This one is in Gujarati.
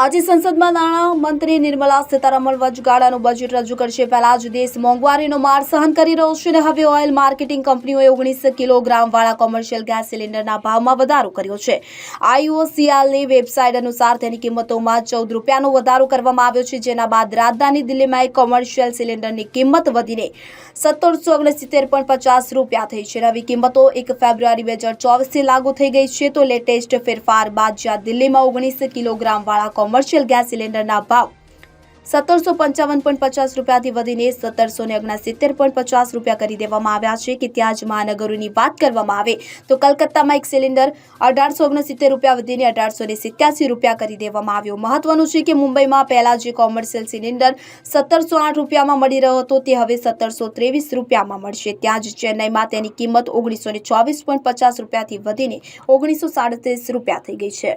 આજે સંસદમાં નાણાં મંત્રી નિર્મલા સીતારમણ વચગાળાનું બજેટ રજૂ કરશે. પહેલા જ દેશ મોંઘવારીનો માર સહન કરી રહ્યો છે અને હવે ઓઇલ માર્કેટિંગ કંપનીઓએ ઓગણીસ કિલોગ્રામ વાળા કોમર્શિયલ ગેસ સિલિન્ડરના ભાવમાં વધારો કર્યો છે. આઈઓસીએલની વેબસાઇટ અનુસાર તેની કિંમતોમાં ચૌદ રૂપિયાનો વધારો કરવામાં આવ્યો છે, જેના બાદ રાજધાની દિલ્હીમાં એક કોમર્શિયલ સિલિન્ડરની કિંમત વધીને સત્તરસો ઓગણસિત્તેર પોઈન્ટ પચાસ રૂપિયા થઈ છે. નવી કિંમતો એક ફેબ્રુઆરી બે હજાર ચોવીસથી લાગુ થઈ ગઈ છે. તો લેટેસ્ટ ફેરફાર બાદ જ્યાં દિલ્હીમાં ઓગણીસ કિલોગ્રામ વાળા કોમર્શિયલ ગેસ સિલિન્ડરના ભાવ સત્તરસો પંચાવન પોઈન્ટ પચાસ રૂપિયાથી વધીને સત્તરસો ને ઓગણસિત્તેર પોઈન્ટ પચાસ રૂપિયા કરી દેવામાં આવ્યા છે કે ત્યાં જ મહાનગરોની વાત કરવામાં આવે તો કલકત્તામાં એક સિલિન્ડર અઢારસો ઓગણસિત્તેર રૂપિયા વધીને અઢારસો ને સિત્યાસી રૂપિયા કરી દેવામાં આવ્યો. મહત્વનું છે કે મુંબઈમાં પહેલા જે કોમર્શિયલ સિલિન્ડર સત્તરસો આઠ રૂપિયામાં મળી રહ્યો હતો તે હવે સત્તરસો ત્રેવીસ રૂપિયામાં મળશે. ત્યાં જ ચેન્નઈમાં તેની કિંમત ઓગણીસો ને ચોવીસ પોઈન્ટ પચાસ રૂપિયાથી વધીને ઓગણીસો સાડત્રીસ રૂપિયા થઈ ગઈ છે.